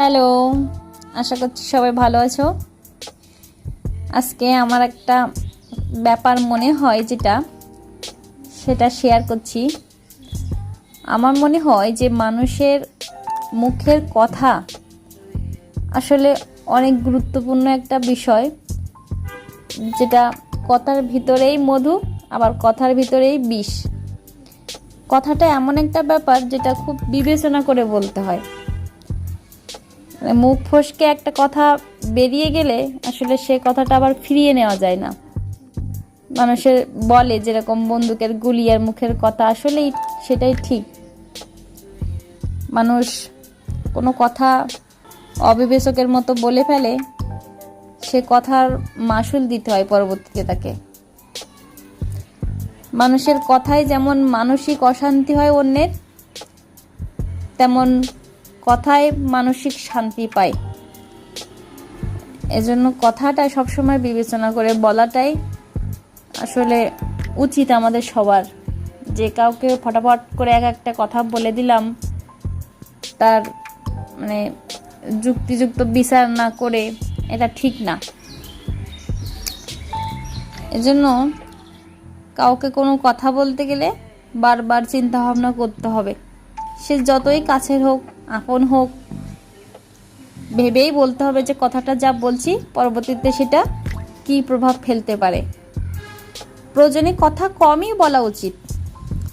Hello, আশা করছি সবাই ভালো আছো। আজকে আমার একটা ব্যাপার মনে হয় যেটা, সেটা শেয়ার করছি। আমার মনে হয় যে মানুষের মুখের কথা আসলে অনেক গুরুত্বপূর্ণ একটা বিষয়, যেটা কথার ভিতরেই মধু, আবার কথার ভিতরেই বিষ। কথাটা এমন একটা ব্যাপার যেটা খুব বিবেচনা করে বলতে হয়। মুখ ফসকে একটা কথা বেরিয়ে গেলে আসলে সে কথাটা আবার ফিরিয়ে নেওয়া যায় না। মানুষের বলে যেরকম বন্দুকের গুলি আর মুখের কথা, আসলেই সেটাই ঠিক। মানুষ কোনো কথা অবিবেচকের মতো বলে ফেলে, সে কথার মাসুল দিতে হয় পরবর্তীতে তাকে। মানুষের কথায় যেমন মানসিক অশান্তি হয় অন্যের, তেমন কথায় মানসিক শান্তি পায়। এজন্য কথাটা সবসময় বিবেচনা করে বলাটাই আসলে উচিত আমাদের সবার। যে কাউকে ফটাফট করে এক একটা কথা বলে দিলাম, তার মানে যুক্তিযুক্ত বিচার না করে এটা ঠিক না। এজন্য কাউকে কোনো কথা বলতে গেলে বারবার চিন্তা ভাবনা করতে হবে। সে যতই কাছের হোক, আপন হোক, ভেবেই বলতে হবে যে কথাটা যা বলছি, পরবর্তীতে সেটা কী প্রভাব ফেলতে পারে। প্রয়োজনে কথা কমই বলা উচিত।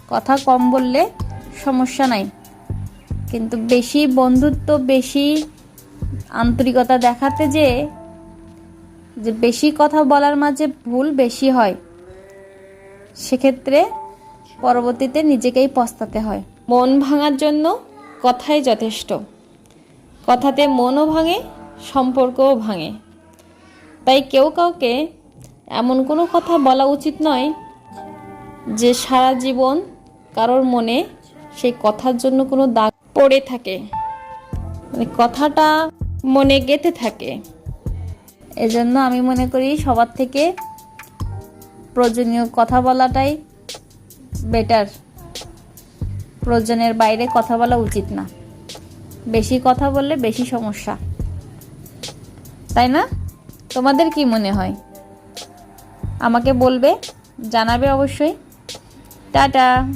কথা কম বললে সমস্যা নাই। কিন্তু বেশি বন্ধুত্ব, বেশি আন্তরিকতা দেখাতে যে যে বেশি কথা বলার মাঝে ভুল বেশি হয়, সেক্ষেত্রে পরবর্তীতে নিজেকেই পস্তাতে হয়। মন ভাঙার জন্য কথাই যথেষ্ট। কথাতে মনও ভাঙে, সম্পর্কও ভাঙে। তাই কেউ কাউকে এমন কোনো কথা বলা উচিত নয় যে সারা জীবন কারোর মনে সেই কথার জন্য কোনো দাগ পড়ে থাকে। মানে কথাটা মনে গেঁথে থাকে। এজন্য আমি মনে করি সবার থেকে প্রয়োজনীয় কথা বলাটাই বেটার প্রয়োজনের বাইরে কথা বলা উচিত না। বেশি কথা বললে বেশি সমস্যা। তাই না? তোমাদের কি মনে হয়? আমাকে বলবে, জানাবে অবশ্যই। টাটা!